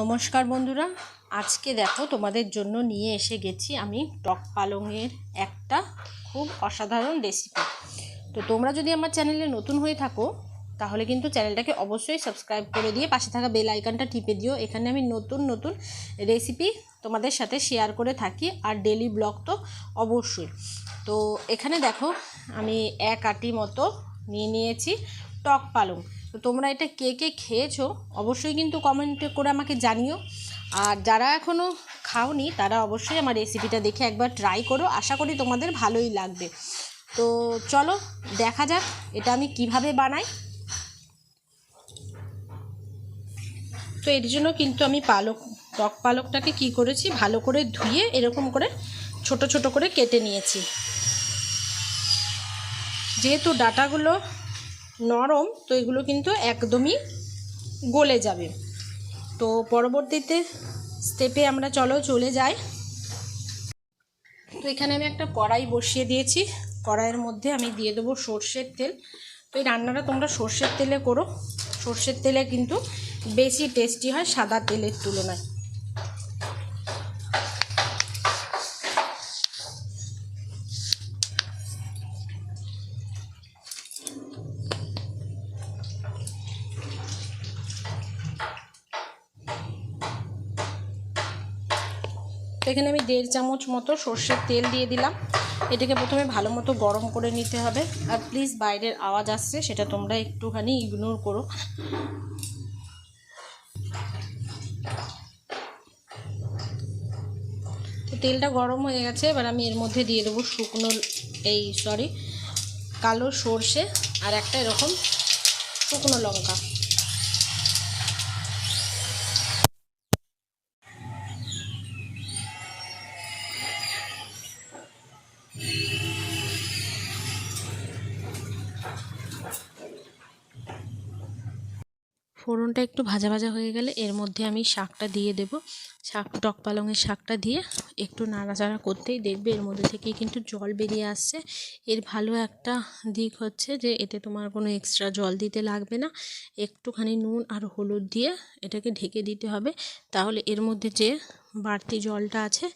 নমস্কার বন্ধুরা। আজকে দেখো তোমাদের জন্য নিয়ে এসে গেছি আমি টক পালংয়ের একটা খুব অসাধারণ রেসিপি তো তোমরা যদি আমার চ্যানেলে নতুন হয়ে থাকো, তাহলে কিন্তু চ্যানেলটাকে অবশ্যই সাবস্ক্রাইব করে দিয়ে পাশে থাকা বেল আইকনটা টিপে দিও। এখানে আমি নতুন নতুন রেসিপি তোমাদের সাথে শেয়ার করে থাকি আর ডেলি ব্লগ তো অবশ্যই। তো এখানে দেখো আমি এক আটি মতো নিয়ে নিয়েছি টক পালং। তো তোমরা এটা কে কে খেয়েছো, অবশ্যই কিন্তু কমেন্ট করে আমাকে জানিও। আর যারা এখনও খাওনি, তারা অবশ্যই আমার রেসিপিটা দেখে একবার ট্রাই করো। আশা করি তোমাদের ভালোই লাগবে। তো চলো, দেখা যাক এটা আমি কীভাবে বানাই। তো এর জন্য কিন্তু আমি পালক, টক পালকটাকে কি করেছি, ভালো করে ধুয়ে এরকম করে ছোট ছোট করে কেটে নিয়েছি। যেহেতু ডাটাগুলো নরম, তো এগুলো কিন্তু একদমই গলে যাবে। তো পরবর্তীতে স্টেপে আমরা চলো, চলে যাই। তো এখানে আমি একটা কড়াই বসিয়ে দিয়েছি। কড়াইয়ের মধ্যে আমি দিয়ে দেবো সর্ষের তেল। তো এই রান্নাটা তোমরা সর্ষের তেলে করো। সর্ষের তেলে কিন্তু বেশি টেস্টি হয় সাদা তেলের তুলনায়। তো এখানে আমি দেড় চামচ মতো সর্ষের তেল দিয়ে দিলাম। এটাকে প্রথমে ভালো মতো গরম করে নিতে হবে। আর প্লিজ বাইরের আওয়াজ আসছে, সেটা তোমরা একটুখানি ইগনোর করো। তো তেলটা গরম হয়ে গেছে, এবার আমি এর মধ্যে দিয়ে দেবো শুকনো এই সরি কালো সর্ষে আর একটা এরকম শুকনো লঙ্কা। ফোড়নটা একটু ভাজা ভাজা হয়ে গেলে এর মধ্যে আমি শাকটা দিয়ে দেব। শাক, টক পালংয়ের শাকটা দিয়ে একটু নাড়াচাড়া করতেই দেখবে এর মধ্যে থেকেই কিন্তু জল বেরিয়ে আসছে। এর ভালো একটা দিক হচ্ছে যে এতে তোমার কোনো এক্সট্রা জল দিতে লাগবে না। একটুখানি নুন আর হলুদ দিয়ে এটাকে ঢেকে দিতে হবে। তাহলে এর মধ্যে যে বাড়তি জলটা আছে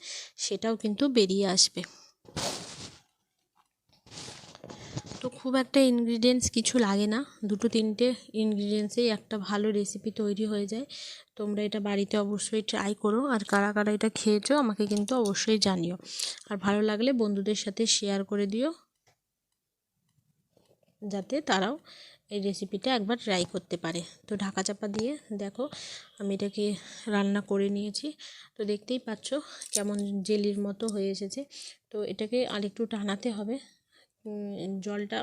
সেটাও কিন্তু বেরিয়ে আসবে তো খুব একটা ইনগ্রিডিয়েন্টস কিছু লাগে না। দুটো, তিনটে ইনগ্রিডিয়েন্টসেই একটা ভালো রেসিপি তৈরি হয়ে যায়। তোমরা এটা বাড়িতে অবশ্যই ট্রাই করো। আর কারা কারা এটা খেয়েছো আমাকে কিন্তু অবশ্যই জানিও। আর ভালো লাগলে বন্ধুদের সাথে শেয়ার করে দিও। যাতে তারাও এই রেসিপিটা একবার ট্রাই করতে পারে। তো ঢাকা চাপা দিয়ে দেখো, আমি এটাকে রান্না করে নিয়েছি। তো দেখতেই পাচ্ছ কেমন জেলির মতো হয়ে এসেছে। তো এটাকে আরেকটু টানাতে হবে। জলটা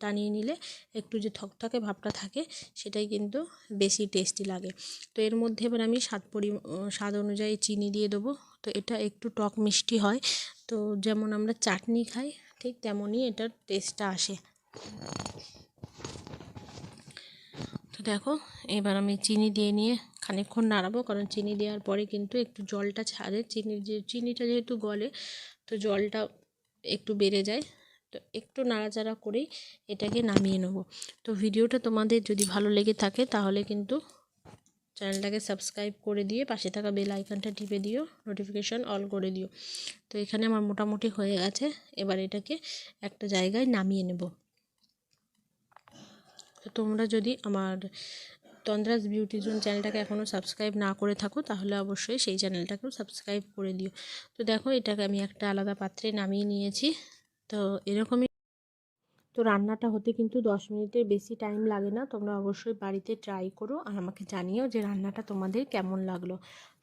টানিয়ে নিলে একটু যে থকথকে ভাবটা থাকে, সেটাই কিন্তু বেশি টেস্টি লাগে। তো এর মধ্যে এবার আমি স্বাদ পরি, স্বাদ অনুযায়ী চিনি দিয়ে দেবো। তো এটা একটু টক মিষ্টি হয়। তো যেমন আমরা চাটনি খাই, ঠিক তেমনই এটার টেস্টটা আসে। তো দেখো, এবার আমি চিনি দিয়ে নিয়ে খানিকক্ষণ নাড়াবো। কারণ চিনি দেওয়ার পরে কিন্তু একটু জলটা ছাড়ে। চিনির যে, চিনিটা যেহেতু গলে, তো জলটা একটু বেড়ে যায়। তো একটু নাড়াচাড়া করেই এটাকে নামিয়ে নেব। তো ভিডিওটা তোমাদের যদি ভালো লেগে থাকে তাহলে কিন্তু চ্যানেলটাকে সাবস্ক্রাইব করে দিয়ে পাশে থাকা বেল আইকনটা টিপে দিও নোটিফিকেশান অল করে দিও। তো এখানে আমার মোটামুটি হয়ে গেছে, এবার এটাকে একটা জায়গায় নামিয়ে নেব। তো তোমরা যদি আমার তন্দ্রাস বিউটি জোন চ্যানেলটাকে এখনও সাবস্ক্রাইব না করে থাকো তাহলে অবশ্যই সেই চ্যানেলটাকেও সাবস্ক্রাইব করে দিও। তো দেখো এটাকে আমি একটা আলাদা পাত্রে নামিয়ে নিয়েছি। তো এরকমই তো রান্নাটা হতে কিন্তু দশ মিনিটের বেশি টাইম লাগে না। তোমরা অবশ্যই বাড়িতে ট্রাই করো আর আমাকে জানিও যে রান্নাটা তোমাদের কেমন লাগল।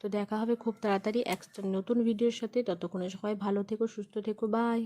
তো দেখা হবে খুব তাড়াতাড়ি এক নতুন ভিডিওর সাথে। ততক্ষণে সবাই ভালো থেকো, সুস্থ থেকো বাই